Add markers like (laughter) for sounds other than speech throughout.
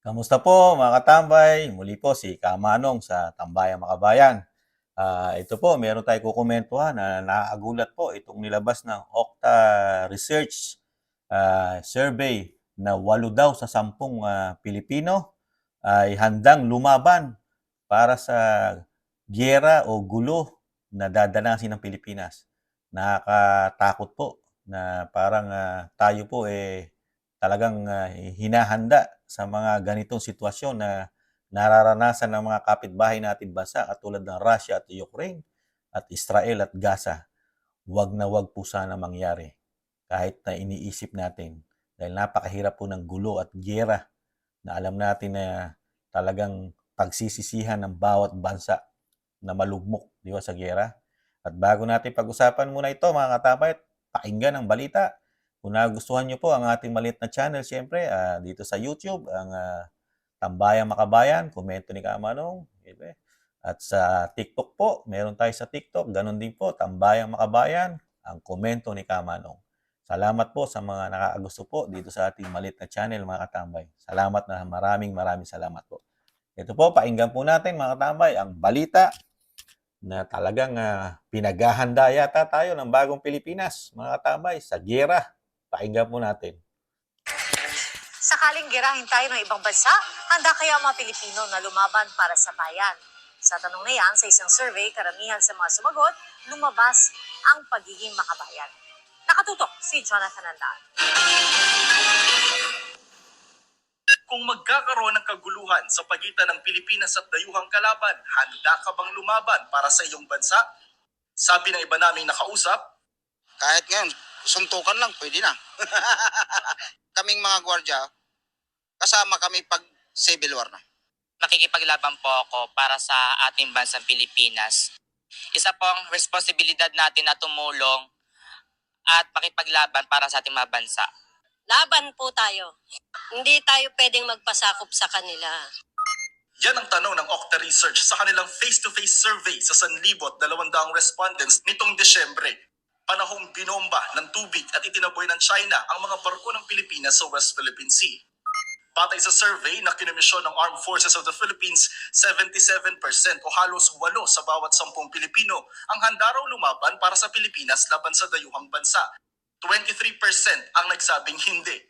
Kamusta po mga katambay? Muli po si Kamanong sa Tambayang Makabayan. Ah, ito po, meron tayo kukomentuhan na nakakagulat po itong nilabas ng Okta Research ah, survey na walo daw sa sampung ah, Pilipino ay handang lumaban para sa gyera o gulo na dadanasin ng Pilipinas. Nakakatakot po na parang ah, tayo po eh talagang ah, hinahanda sa mga ganitong sitwasyon na nararanasan ng mga kapitbahay natin bansa katulad ng Russia at Ukraine at Israel at Gaza. Huwag na huwag po sana mangyari kahit na iniisip natin dahil napakahirap po ng gulo at gyera na alam natin na talagang pagsisisihan ng bawat bansa na malugmok di ba, sa gyera. At bago natin pag-usapan muna ito mga katabay, pakinggan ang balita kung nagustuhan nyo po ang ating maliit na channel, siyempre, ah, dito sa YouTube, ang ah, Tambayang Makabayan, komento ni Kamanong. siyempre. At sa TikTok po, meron tayo sa TikTok, ganun din po, Tambayang Makabayan, ang komento ni Kamanong. Salamat po sa mga nakakagusto po dito sa ating maliit na channel, mga katambay. Salamat na maraming maraming salamat po. Ito po, painggan po natin, mga katambay, ang balita na talagang ah, pinaghahanda yata tayo ng bagong Pilipinas, mga katambay, sa gera. Pakinggan po natin. Sakaling girahin tayo ng ibang bansa, handa kaya ang mga Pilipino na lumaban para sa bayan? Sa tanong na yan, sa isang survey, karamihan sa mga sumagot, lumabas ang pagiging makabayan. Nakatutok si Jonathan Andan. Kung magkakaroon ng kaguluhan sa pagitan ng Pilipinas at dayuhang kalaban, handa ka bang lumaban para sa iyong bansa? Sabi ng iba naming nakausap, Kahit ngayon, suntukan lang, pwede na. (laughs) Kaming mga gwardya, kasama kami pag civil war na. nakikipaglaban po ako para sa ating bansang Pilipinas. Isa pong responsibilidad natin na tumulong at makipaglaban para sa ating mga bansa. Laban po tayo. Hindi tayo pwedeng magpasakop sa kanila. yan ang tanong ng Okta Research sa kanilang face-to-face survey sa Sanlibot, dalawandang respondents nitong Desyembre. Panahong binomba ng tubig at itinaboy ng China ang mga barko ng Pilipinas sa West Philippine Sea. Batay sa survey na kinomisyon ng Armed Forces of the Philippines, 77% o halos 8 sa bawat 10 Pilipino ang handa raw lumaban para sa Pilipinas laban sa dayuhang bansa. 23% ang nagsabing hindi.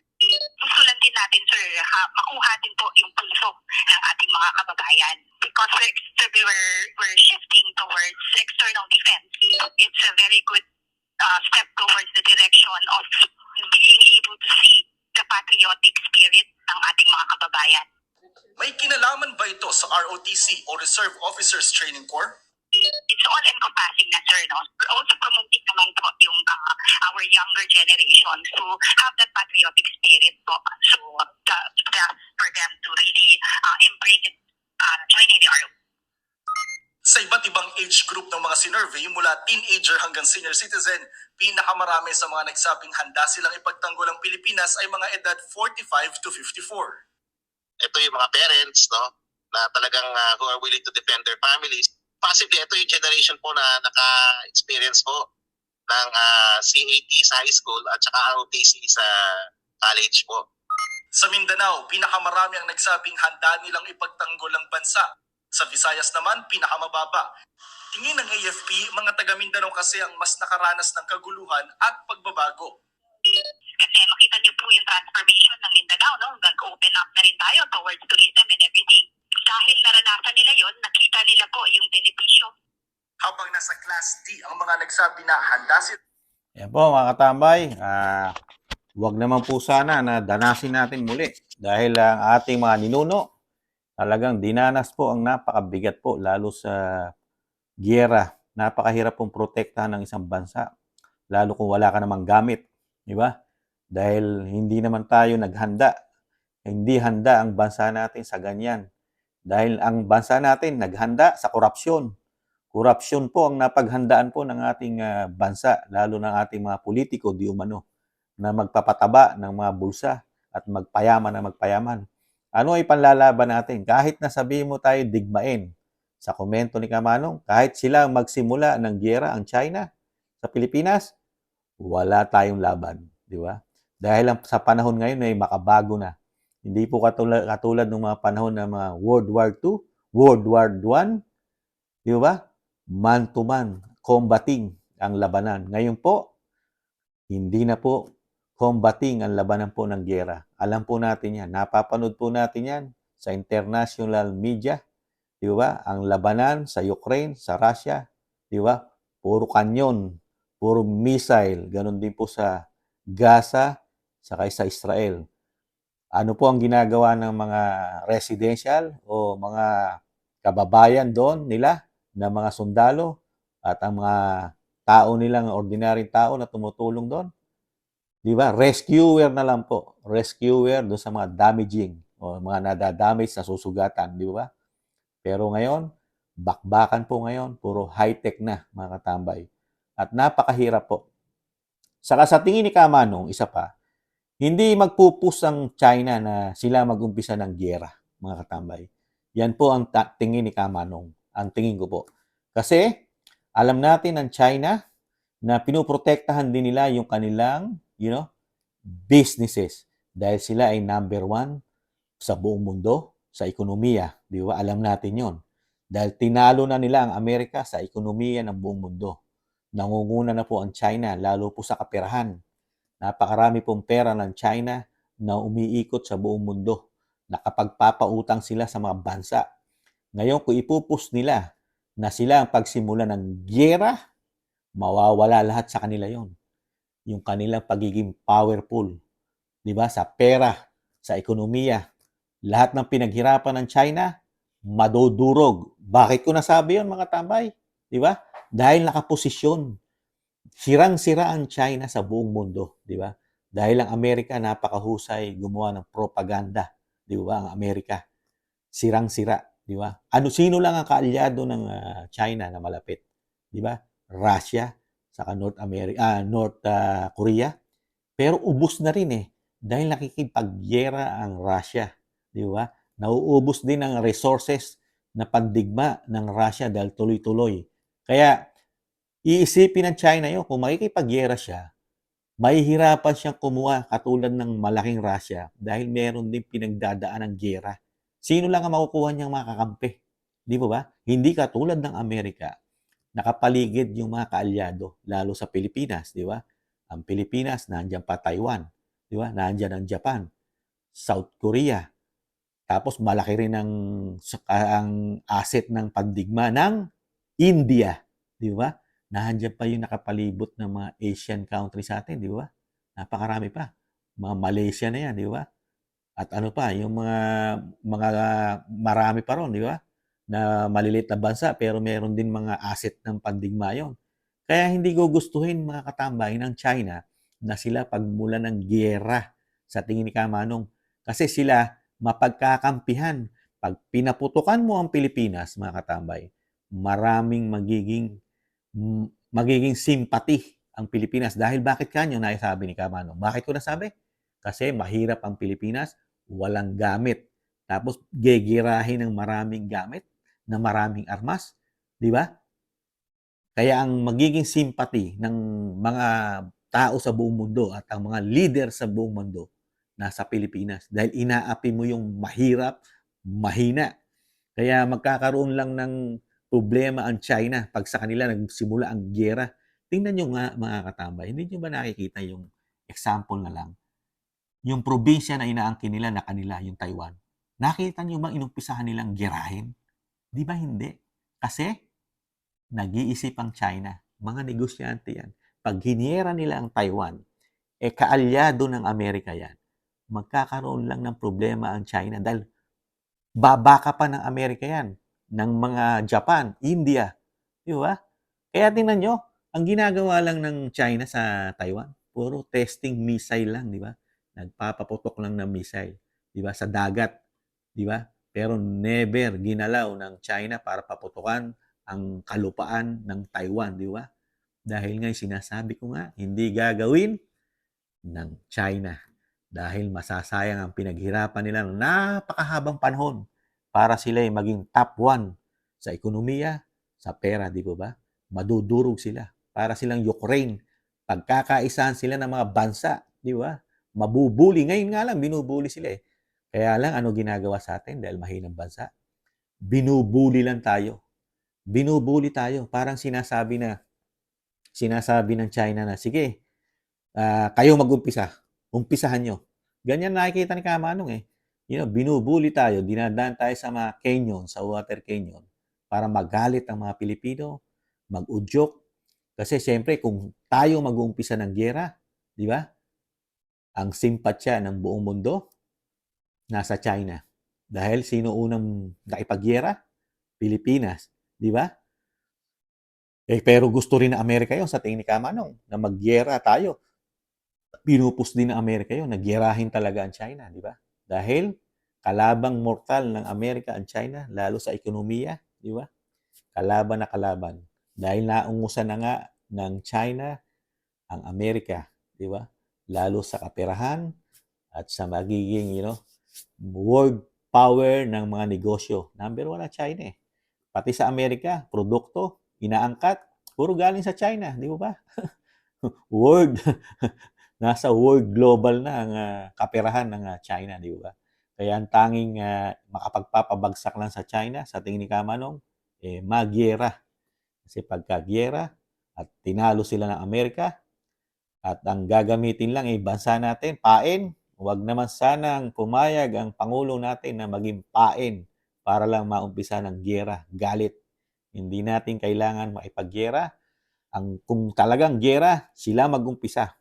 gusto lang din natin, sir, ha, makuha din po yung pulso ng ating mga kababayan. Because we're, we were, we're shifting towards external defense. It's a very good uh, step towards the direction of being able to see the patriotic spirit ng ating mga kababayan. May kinalaman ba ito sa ROTC o Reserve Officers Training Corps? It's all encompassing na, sir. No? We're also promoting naman po yung uh, our younger generation to have that patriotic spirit po. So, the, the, for them to really uh, embrace it, uh, joining the ROTC. Sa iba't ibang age group ng mga sinurvey mula teenager hanggang senior citizen, pinakamarami sa mga nagsabing handa silang ipagtanggol ang Pilipinas ay mga edad 45 to 54. ito yung mga parents no na talagang uh, who are willing to defend their families possibly ito yung generation po na naka-experience po ng uh, CAT sa high school at saka ROTC sa college po Sa Mindanao, pinakamarami ang nagsabing handa nilang ipagtanggol ang bansa. Sa Visayas naman, pinakamababa. Tingin ng AFP, mga taga Mindanao kasi ang mas nakaranas ng kaguluhan at pagbabago. Kasi makita niyo po yung transformation ng Mindanao, no? Nag-open up na rin tayo towards tourism and everything. Dahil naranasan nila yon, nakita nila po yung benepisyo Habang nasa Class D ang mga nagsabi na handa sila Yan po mga katambay, ah, huwag naman po sana na danasin natin muli dahil ang ating mga ninuno talagang dinanas po ang napakabigat po lalo sa gyera. Napakahirap pong protektahan ng isang bansa lalo kung wala ka namang gamit, di ba? Dahil hindi naman tayo naghanda. Hindi handa ang bansa natin sa ganyan. Dahil ang bansa natin naghanda sa korupsyon. Korupsyon po ang napaghandaan po ng ating ah, bansa, lalo ng ating mga politiko di umano, na magpapataba ng mga bulsa at magpayaman na magpayaman. Ano ay panlalaban natin? Kahit nasabihin mo tayo digmain, sa komento ni Kamanong, kahit sila ang magsimula ng gyera, ang China, sa Pilipinas, wala tayong laban. Di ba? Dahil sa panahon ngayon ay makabago na. Hindi po katulad, katulad ng mga panahon ng mga World War II, World War I, di ba? Man to man, combating ang labanan. Ngayon po, hindi na po combating ang labanan po ng gera. Alam po natin yan. Napapanood po natin yan sa international media. Di ba? Ang labanan sa Ukraine, sa Russia, di ba? Puro kanyon, puro missile. Ganon din po sa Gaza, saka sa Israel. Ano po ang ginagawa ng mga residential o mga kababayan doon nila na mga sundalo at ang mga tao nilang ordinaryong tao na tumutulong doon? Di ba? Rescuer na lang po. Rescuer doon sa mga damaging o mga nadadamage na susugatan. Di ba? Pero ngayon, bakbakan po ngayon. Puro high-tech na, mga katambay. At napakahirap po. Saka sa tingin ni Kamanong, isa pa, hindi magpupus ang China na sila mag-umpisa ng gyera, mga katambay. Yan po ang tingin ni Kamanong. Ang tingin ko po. Kasi, alam natin ang China na pinoprotektahan din nila yung kanilang, you know, businesses. Dahil sila ay number one sa buong mundo, sa ekonomiya. Di ba? Alam natin yon. Dahil tinalo na nila ang Amerika sa ekonomiya ng buong mundo. Nangunguna na po ang China, lalo po sa kaperahan. Napakarami pong pera ng China na umiikot sa buong mundo. Nakapagpapautang sila sa mga bansa. Ngayon, kung ipupus nila na sila ang pagsimula ng gyera, mawawala lahat sa kanila yon. Yung kanilang pagiging powerful. Di ba? Sa pera, sa ekonomiya. Lahat ng pinaghirapan ng China, madudurog. Bakit ko nasabi yon mga tambay? Di ba? Dahil nakaposisyon. Sirang-sira ang China sa buong mundo. Di ba? Dahil ang Amerika napakahusay gumawa ng propaganda. Di ba? Ang Amerika. Sirang-sira. Di ba? Ano, sino lang ang kaalyado ng ah, China na malapit? Di ba? Russia, saka North America, ah, North ah, Korea. Pero ubos na rin eh dahil nakikipagyera ang Russia, di ba? Nauubos din ang resources na pandigma ng Russia dahil tuloy-tuloy. Kaya iisipin ng China yun, kung makikipagyera siya, mahihirapan siyang kumuha katulad ng malaking Russia dahil meron din pinagdadaan ng gera. Sino lang ang makukuha niyang makakampi? Di ba ba? Hindi katulad ng Amerika, nakapaligid yung mga kaalyado, lalo sa Pilipinas, di ba? Ang Pilipinas, nandiyan pa Taiwan, di ba? Nandiyan ang Japan, South Korea. Tapos malaki rin ang, ang asset ng pandigma ng India, di ba? Nandiyan pa yung nakapalibot ng mga Asian countries sa atin, di ba? Napakarami pa. Mga Malaysia na yan, di ba? At ano pa, yung mga mga marami pa ron, di ba? Na maliliit na bansa pero meron din mga asset ng pandigma yon. Kaya hindi ko gustuhin mga katambay ng China na sila pagmula ng giyera sa tingin ni Kamanong. Kasi sila mapagkakampihan. Pag pinaputukan mo ang Pilipinas, mga katambay, maraming magiging magiging simpati ang Pilipinas. Dahil bakit kanyo naisabi ni Kamanong? Bakit ko nasabi? Kasi mahirap ang Pilipinas, walang gamit. Tapos gegirahin ng maraming gamit na maraming armas, di ba? Kaya ang magiging simpati ng mga tao sa buong mundo at ang mga leader sa buong mundo nasa Pilipinas dahil inaapi mo yung mahirap, mahina. Kaya magkakaroon lang ng problema ang China pag sa kanila nagsimula ang gera. Tingnan nyo nga mga katambay, hindi nyo ba nakikita yung example na lang? Yung probinsya na inaangkin nila na kanila, yung Taiwan. Nakita nyo bang inumpisahan nilang gerahin? Di ba hindi? Kasi nag-iisip ang China. Mga negosyante yan. Pag hiniera nila ang Taiwan, eh kaalyado ng Amerika yan. Magkakaroon lang ng problema ang China dahil babaka pa ng Amerika yan. Ng mga Japan, India. Di ba? Kaya tingnan nyo, ang ginagawa lang ng China sa Taiwan, puro testing missile lang, di ba? Nagpapaputok lang ng missile, di ba? Sa dagat, di ba? Pero never ginalaw ng China para paputukan ang kalupaan ng Taiwan, di ba? Dahil nga sinasabi ko nga, hindi gagawin ng China. Dahil masasayang ang pinaghirapan nila ng napakahabang panahon para sila ay maging top one sa ekonomiya, sa pera, di ba ba? Madudurog sila. Para silang Ukraine. Pagkakaisahan sila ng mga bansa, di ba? Mabubuli. Ngayon nga lang, binubuli sila eh. Kaya lang, ano ginagawa sa atin dahil mahinang bansa? Binubuli lang tayo. Binubuli tayo. Parang sinasabi na, sinasabi ng China na, sige, ah, kayo mag-umpisa. Umpisahan nyo. Ganyan nakikita ni Kamanong eh. You know, binubuli tayo, dinadaan tayo sa mga canyon, sa water canyon, para magalit ang mga Pilipino, mag-udyok. Kasi siyempre, kung tayo mag-uumpisa ng gera, di ba? Ang simpatsya ng buong mundo, nasa China. Dahil sino unang nakipagyera? Pilipinas. Di ba? Eh, pero gusto rin ng Amerika yon sa tingin ni Kamanong na magyera tayo. Pinupus din ng Amerika yon nagyerahin talaga ang China, di ba? Dahil kalabang mortal ng Amerika ang China, lalo sa ekonomiya, di ba? Kalaban na kalaban. Dahil naungusan na nga ng China ang Amerika, di ba? Lalo sa kaperahan at sa magiging, you know, world power ng mga negosyo. Number one na China eh. Pati sa Amerika, produkto, inaangkat, puro galing sa China, di ba ba? (laughs) world, (laughs) nasa world global na ang ah, kaperahan ng ah, China, di ba? Kaya ang tanging ah, makapagpapabagsak lang sa China, sa tingin ni Kamanong, eh, magyera. Kasi pagka gyera at tinalo sila ng Amerika, at ang gagamitin lang ay bansa natin, pain, Huwag naman sanang pumayag ang Pangulo natin na maging pain para lang maumpisa ng gyera, galit. Hindi natin kailangan maipagyera. Ang, kung talagang gyera, sila mag-umpisa.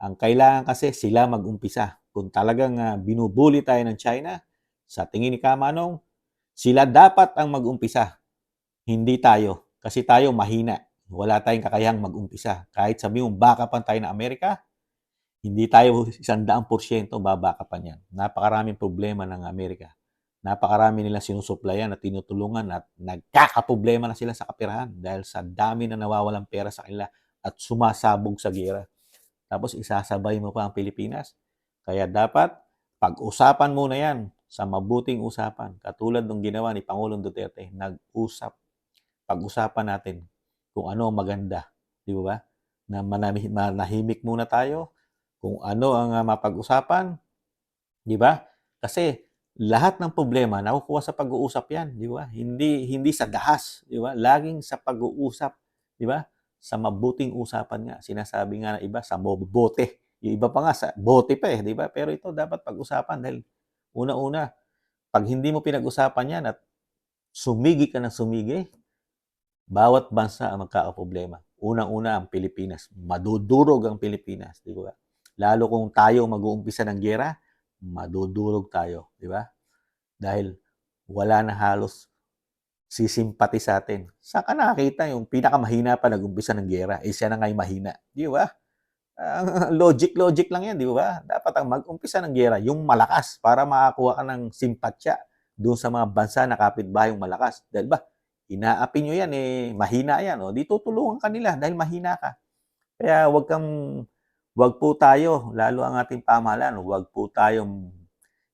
Ang kailangan kasi sila mag-umpisa. Kung talagang ah, binubuli tayo ng China, sa tingin ni Kamanong, sila dapat ang mag-umpisa. Hindi tayo. Kasi tayo mahina. Wala tayong kakayang mag-umpisa. Kahit sabi mo, baka pa tayo ng Amerika, hindi tayo isandaang porsyento babakapan yan. Napakaraming problema ng Amerika. Napakarami nila sinusuplayan at tinutulungan at nagkakaproblema na sila sa kapirahan dahil sa dami na nawawalang pera sa kanila at sumasabog sa gera. Tapos isasabay mo pa ang Pilipinas. Kaya dapat pag-usapan muna yan sa mabuting usapan. Katulad ng ginawa ni Pangulong Duterte, nag-usap. Pag-usapan natin kung ano ang maganda. Di ba? Na manahimik muna tayo kung ano ang ah, mapag-usapan, di ba? Kasi lahat ng problema nakukuha sa pag-uusap 'yan, di ba? Hindi hindi sa dahas, di ba? Laging sa pag-uusap, di ba? Sa mabuting usapan nga. Sinasabi nga ng iba sa bote. Yung iba pa nga sa bote pa eh, di ba? Pero ito dapat pag-usapan dahil una-una, pag hindi mo pinag-usapan 'yan at sumigi ka ng sumigi, bawat bansa ang magkakaproblema. Unang-una ang Pilipinas. Madudurog ang Pilipinas, di ba? Lalo kung tayo mag-uumpisa ng gera, madudurog tayo, di ba? Dahil wala na halos sisimpati sa atin. Saan ka nakakita yung pinakamahina pa nag-umpisa ng gera? Eh, siya na nga mahina. Di ba? Ang (laughs) logic, logic lang yan, di ba? Dapat ang mag-umpisa ng gera, yung malakas para makakuha ka ng simpatsya doon sa mga bansa na kapitbahay yung malakas. Dahil ba, inaapi nyo yan, eh, mahina yan. O, di tutulungan ka nila dahil mahina ka. Kaya wag kang wag po tayo, lalo ang ating pamahalaan, wag po tayong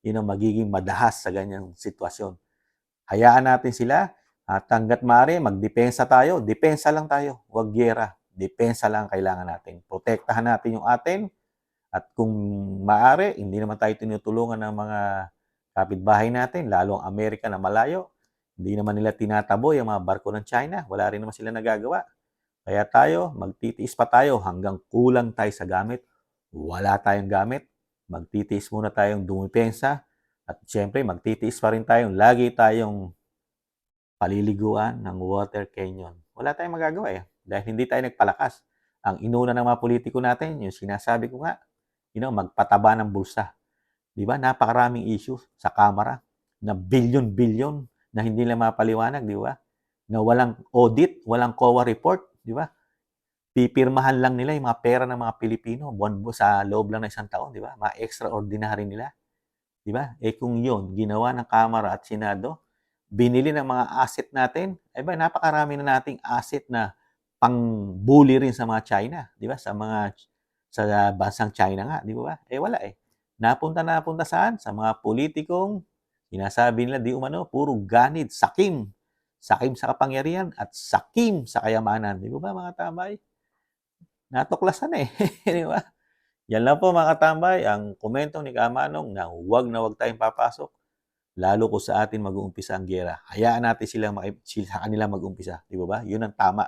you know, magiging madahas sa ganyang sitwasyon. Hayaan natin sila at hanggat maaari, magdepensa tayo. Depensa lang tayo, wag gera. Depensa lang ang kailangan natin. Protektahan natin yung atin at kung maaari, hindi naman tayo tinutulungan ng mga kapitbahay natin, lalo ang Amerika na malayo. Hindi naman nila tinataboy ang mga barko ng China. Wala rin naman sila nagagawa. Kaya tayo, magtitiis pa tayo hanggang kulang tayo sa gamit. Wala tayong gamit. Magtitiis muna tayong dumipensa. At siyempre, magtitiis pa rin tayong lagi tayong paliliguan ng water canyon. Wala tayong magagawa eh. Dahil hindi tayo nagpalakas. Ang inuna ng mga politiko natin, yung sinasabi ko nga, you know, magpataba ng bulsa. Di ba? Napakaraming issues sa Kamara na bilyon-bilyon na hindi nila mapaliwanag, di ba? Na walang audit, walang COA report, di ba? Pipirmahan lang nila yung mga pera ng mga Pilipino buwan sa loob lang ng isang taon, di ba? Mga extraordinary nila. Di ba? Eh kung yun, ginawa ng Kamara at Senado, binili ng mga asset natin, eh ba, napakarami na nating asset na pang-bully rin sa mga China, di ba? Sa mga sa bansang China nga, di ba? Eh wala eh. Napunta na napunta saan? Sa mga politikong sinasabi nila di umano, puro ganid, sakim. Sakim sa kapangyarihan at sakim sa kayamanan. Di ba ba mga tambay? Natuklasan eh. (laughs) di ba? Yan lang po mga katambay, ang komento ni Kamanong na huwag na huwag tayong papasok lalo ko sa atin mag-uumpisa ang gera. Hayaan natin sila sa kanila mag-umpisa. Di ba ba? Yun ang tama.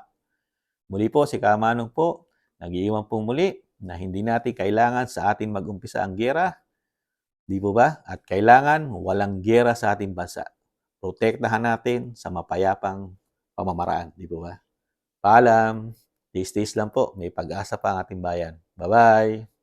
Muli po, si Kamanong po, nag-iiwan pong muli na hindi natin kailangan sa atin mag-umpisa ang gera. Di po ba? At kailangan walang gera sa ating bansa. Protektahan natin sa mapayapang pamamaraan. Di ba? Paalam. Tis-tis lang po. May pag-asa pa ang ating bayan. Bye-bye.